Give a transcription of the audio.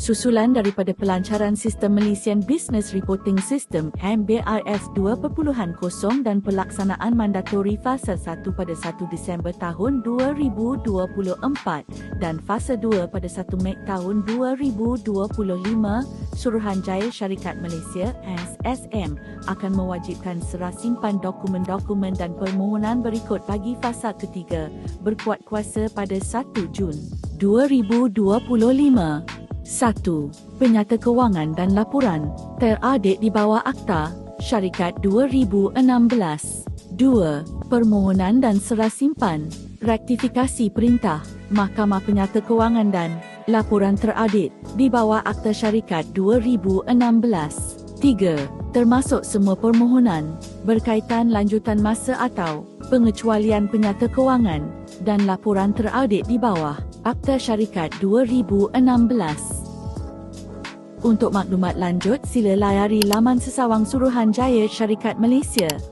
susulan daripada pelancaran sistem Malaysian Business Reporting System MBRS 2.0 dan pelaksanaan mandatori fasa 1 pada 1 Disember tahun 2024 dan fasa 2 pada 1 Mei tahun 2025, Suruhanjaya Syarikat Malaysia SSM akan mewajibkan serah simpan dokumen-dokumen dan permohonan berikut bagi fasa ketiga berkuat kuasa pada 1 Jun 2025. 1. Penyata kewangan dan laporan teradik di bawah Akta Syarikat 2016. 2. Permohonan dan serah simpan rektifikasi perintah Mahkamah Penyata Kewangan dan laporan teradik di bawah Akta Syarikat 2016. 3. Termasuk semua permohonan berkaitan lanjutan masa atau pengecualian penyata kewangan dan laporan teraudit di bawah Akta Syarikat 2016. Untuk maklumat lanjut, sila layari laman sesawang Suruhanjaya Syarikat Malaysia